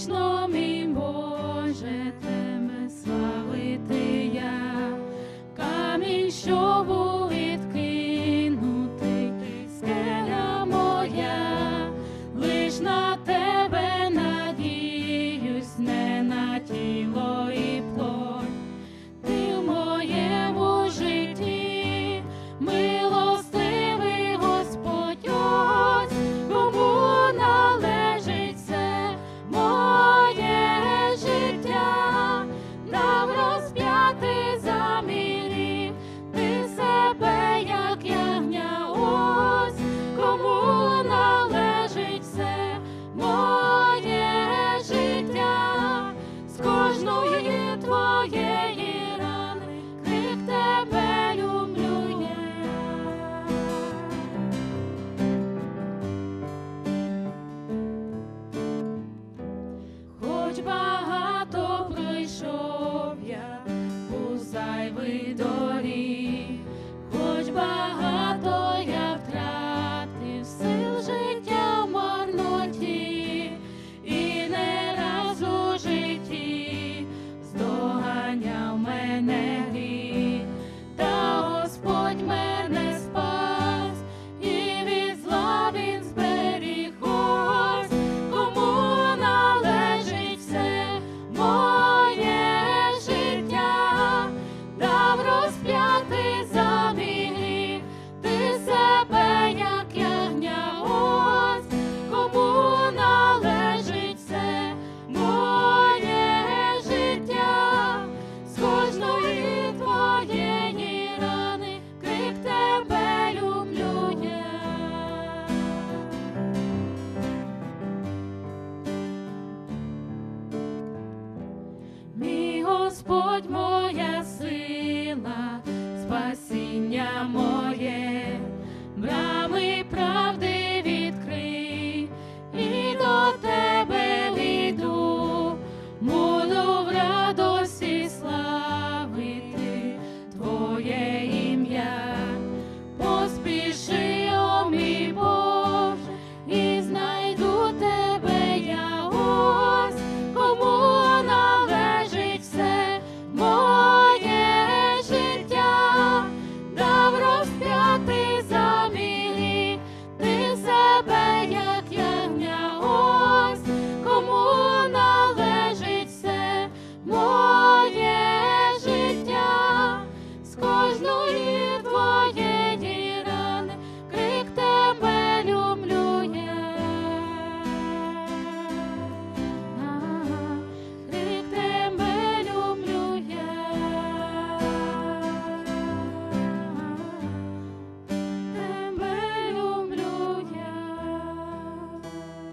вічно, мій Боже. Ти. Господь моя сила, спасіння моє.